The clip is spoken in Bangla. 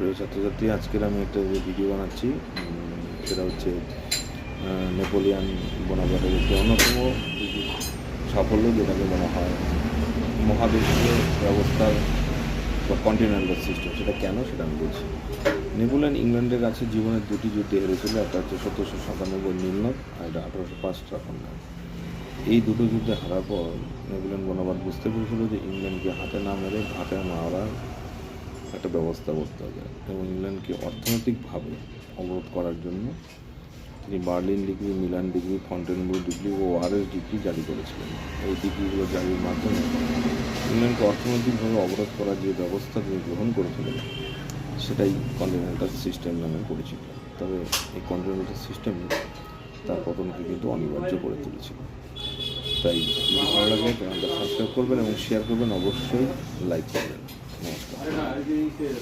প্রিয় ছাত্রছাত্রী, আজকের আমি একটা ভিডিও বানাচ্ছি সেটা হচ্ছে নেপোলিয়ান বোনাপার্টের একটি অন্যতম সাফল্য যেটাকে বলা হয় মহাদেশীয় ব্যবস্থার বা কন্টিনেন্টাল সিস্টেম সেটা কেন সেটা আমি বলছি। নেপোলিয়ান ইংল্যান্ডের কাছে জীবনের দুটি যুদ্ধে হেরেছিল, একটা হচ্ছে সতেরোশো সাতানব্বই নীলনদ আর একটা আঠারোশো পাঁচ ট্রাফলগার এই দুটো যুদ্ধে হারার পর নেপোলিয়ান বনাবাদ বুঝতে পেরেছিল যে ইংল্যান্ডকে হাতে না মেরে হাতে মারার একটা ব্যবস্থা করতে হবে। এবং ইংল্যান্ডকে অর্থনৈতিকভাবে অবরোধ করার জন্য তিনি Berlin decree, Milan decree, Fontainebleau decree ও ওয়ারেস ডিগ্রি জারি করেছিলেন। এই ডিগ্রিগুলো জারির মাধ্যমে ইংল্যান্ডকে অর্থনৈতিকভাবে অবরোধ করার যে ব্যবস্থা তিনি গ্রহণ করেছিলেন, সেটাই কন্টিনেন্টাল সিস্টেম নামে পরিচিত। তবে এই কন্টিনেন্টাল সিস্টেম তার পতনকে কিন্তু অনিবার্য করে তুলেছিল। তাই ভালো লাগে, চ্যানেলটা সাবস্ক্রাইব করবেন এবং শেয়ার করবেন, অবশ্যই লাইক করবেন। here.